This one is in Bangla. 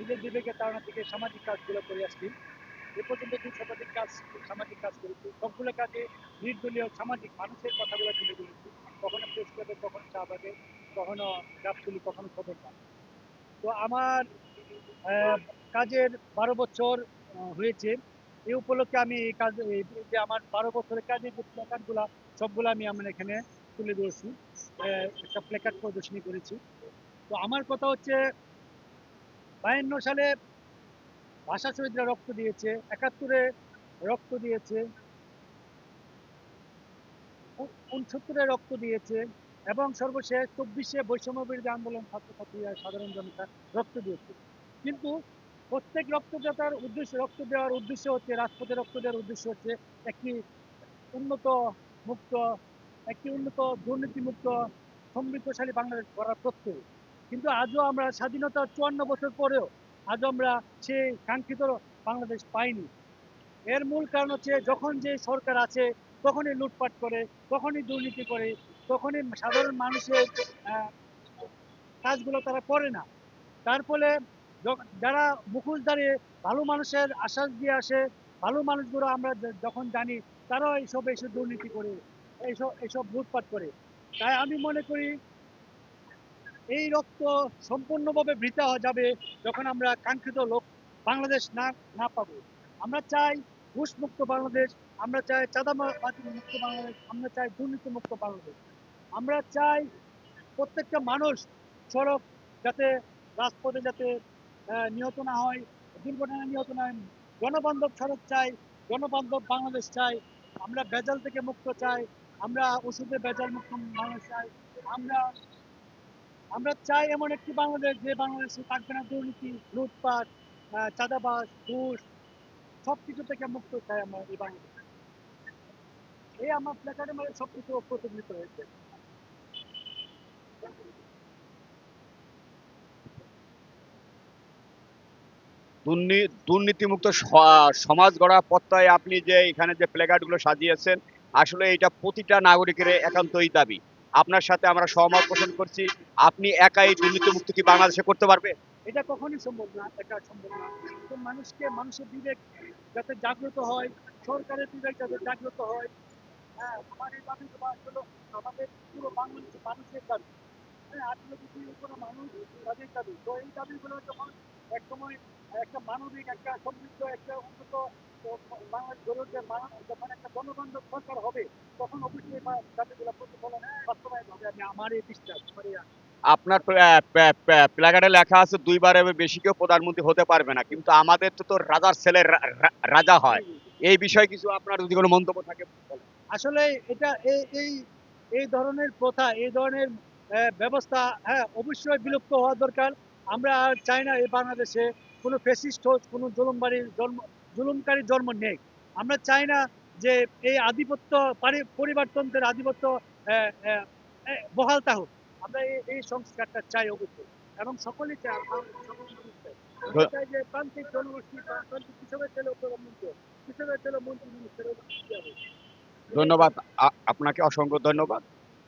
নিজের বিবেকের তাড়না থেকে সামাজিক কাজগুলো করে আসছি। এ পর্যন্ত দুই শতাধিক কাজ, সামাজিক কাজ করেছি, সবগুলো কাজে নির্দলীয় সামাজিক মানুষের কথাগুলো তুলে ধরেছি। কখনো প্রেস ক্লাবে কখনো শাহবাগে কখনো গাবতলি কখনো সদর তো আমার কাজের বারো বছর হয়েছে। এই উপলক্ষে আমি এই কাজ যে আমার বারো বছরের কাজের যে প্ল্যাকার্ডগুলো সবগুলো আমি আমার এখানে তুলে ধরেছি। একটা প্ল্যাকার্ড প্রদর্শনী করেছি। তো আমার কথা হচ্ছে বায়ান্ন সালে ভাষা শহীদরা রক্ত দিয়েছে, একাত্তরে রক্ত দিয়েছে উনসত্তরে রক্ত দিয়েছে এবং সর্বশেষ চব্বিশে বৈষম্য বিরোধী আন্দোলন ছাত্রছাত্রীরা সাধারণ জনতা রক্ত দিয়েছে। কিন্তু প্রত্যেক রক্তদাতার উদ্দেশ্য, রক্ত দেওয়ার উদ্দেশ্য হচ্ছে, রাজপথে রক্ত দেওয়ার উদ্দেশ্য হচ্ছে একটি উন্নত মুক্ত, একটি উন্নত দুর্নীতিমুক্ত, সমৃদ্ধশালী বাংলাদেশ গড়ার প্রত্যয়। কিন্তু আজও আমরা স্বাধীনতার চুয়ান্ন বছর পরেও আজও আমরা সেই কাঙ্ক্ষিত বাংলাদেশ পাইনি। এর মূল কারণ হচ্ছে যখন যে সরকার আছে, তখনই লুটপাট করে, তখনই দুর্নীতি করে, তখনই সাধারণ মানুষের কাজগুলো তারা করে না। তার ফলে যারা মুখোশ দাঁড়িয়ে ভালো মানুষের আশ্বাস দিয়ে আসে, ভালো মানুষগুলো আমরা যখন জানি, তারাও এইসব এইসব দুর্নীতি করে, এইসব এইসব লুটপাট করে। তাই আমি মনে করি এই রক্ত সম্পূর্ণভাবে বৃথা হয়ে যাবে যখন আমরা কাঙ্ক্ষিত লোক বাংলাদেশ না না পাবো। আমরা চাই ঘুষ মুক্ত বাংলাদেশ, আমরা চাই চাঁদাবাজি মুক্ত বাংলাদেশ, আমরা চাই দুর্নীতি মুক্ত বাংলাদেশ। আমরা চাই প্রত্যেকটা মানুষ সড়ক যাতে, রাজপথে যাতে নিহত না হয়, দুর্ঘটনায় নিহত না হয়। জনবান্ধব সড়ক চাই জনবান্ধব বাংলাদেশ চাই। আমরা ভেজাল থেকে মুক্ত চাই। আমরা ওষুধে ভেজাল মুক্ত বাংলাদেশ চাই। আমরা আমরা চাই এমন একটি বাংলাদেশ যে বাংলাদেশে থাকবে না দুর্নীতি, লুটপাট চাঁদাবাজ, ঘুষ সব কিছু থেকে মুক্ত চাই আমরা এই বাংলাদেশ। এই আমার প্ল্যাকার্ডের মানে সব কিছু হয়েছে। দুর্নীতিমুক্ত সমাজ গড়া প্রত্যয়ে আপনি যে এখানে যে প্লেকার্ডগুলো সাজিয়েছেন, আসলে এটা প্রতিটা নাগরিকের একান্তই দাবি। আপনার সাথে আমরা সহমত পোষণ করছি। আপনি একাই দুর্নীতিমুক্ত কি বাংলাদেশে করতে পারবে? এটা কখনোই সম্ভব না, এটা সম্ভব না। মানুষকে, মানুষের বিবেক যাতে জাগ্রত হয়, সরকারের বিবেক যাতে জাগ্রত হয় হ্যাঁ আমার এই দাবি আসলে আমাদের পুরো মানুষের দাবি। হ্যাঁ কোনো মানুষ তাদের দাবি, তো এই দাবিগুলো যখন এক সময় একটা মানবিক, একটা সমৃদ্ধ, একটা উন্নত বাংলাদেশ গড়ে উঠবে যখন একটা জনবান্ধব সরকার হবে, তখন অবশ্যই দাবিগুলো প্রতিফলন আপনার প্ল্যাকার্ডে লেখা আছে দুইবারের বেশি কেউ প্রধানমন্ত্রী হতে পারবে না কিন্তু আমাদের তো তো রাজার ছেলে রাজা হয়। এই বিষয়ে কিছু আপনার যদি কোনো মন্তব্য থাকে আসলে এটা এই এই ধরনের প্রথা এই ধরনের ব্যবস্থা হ্যাঁ অবশ্যই বিলুপ্ত হওয়া দরকার। আমরা আর চাই না এই বাংলাদেশে কোনো ফেসিস্ট হোক কোনো জুলুমবাড়ির জন্ম জুলুমকারীর জন্ম নেই আমরা চাই না যে এই আধিপত্য পারি- পরিবারতন্ত্রের আধিপত্য বহাল হোক আমরা এই সংস্কারটা চাই অবশ্যই এবং সকলেই চাই আমরা চাই। যে প্রান্তিক জনগোষ্ঠী প্রান্তিক কৃষকের ছেলে প্রধানমন্ত্রী কৃষকের ছেলে মন্ত্রী মিনিস্টার? ধন্যবাদ আপনাকে অসংখ্য ধন্যবাদ